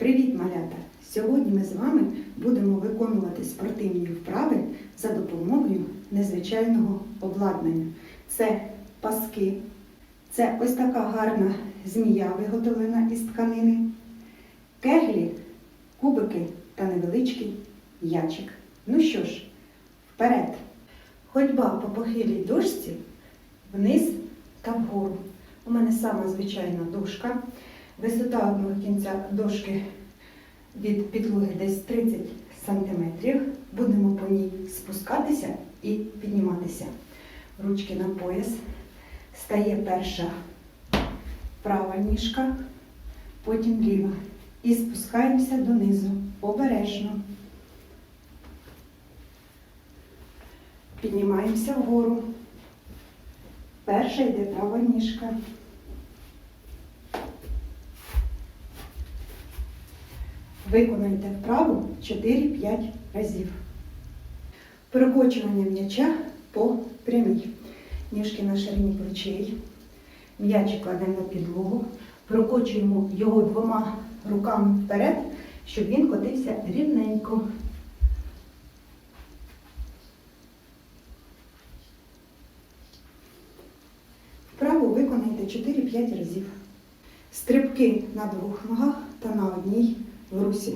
Привіт, малята! Сьогодні ми з вами будемо виконувати спортивні вправи за допомогою незвичайного обладнання. Це паски, це ось така гарна змія, виготовлена із тканини, кеглі, кубики та невеличкий ячик. Ну що ж, вперед! Ходьба по похилій дошці вниз та вгору. У мене сама звичайна дошка. Висота одного кінця дошки від підлоги десь 30 см. Будемо по ній спускатися і підніматися. Ручки на пояс. Стає перша права ніжка, потім ліва. І спускаємося донизу. Обережно. Піднімаємося вгору. Перша йде права ніжка. Виконайте вправу 4-5 разів. Прокочування м'яча по прямій. Ніжки на ширині плечей. М'яч кладемо на підлогу. Прокочуємо його двома руками вперед, щоб він котився рівненько. Вправу виконайте 4-5 разів. Стрибки на двох ногах та на одній в русі.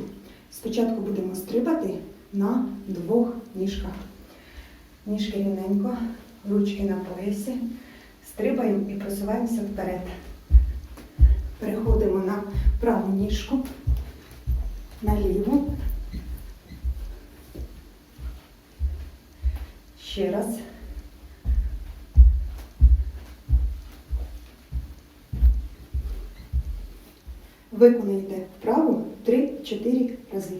Спочатку будемо стрибати на двох ніжках. Ніжки рівненько, ручки на поясі. Стрибаємо і просуваємося вперед. Переходимо на праву ніжку, на ліву. Ще раз. Виконайте вправу 3-4 рази.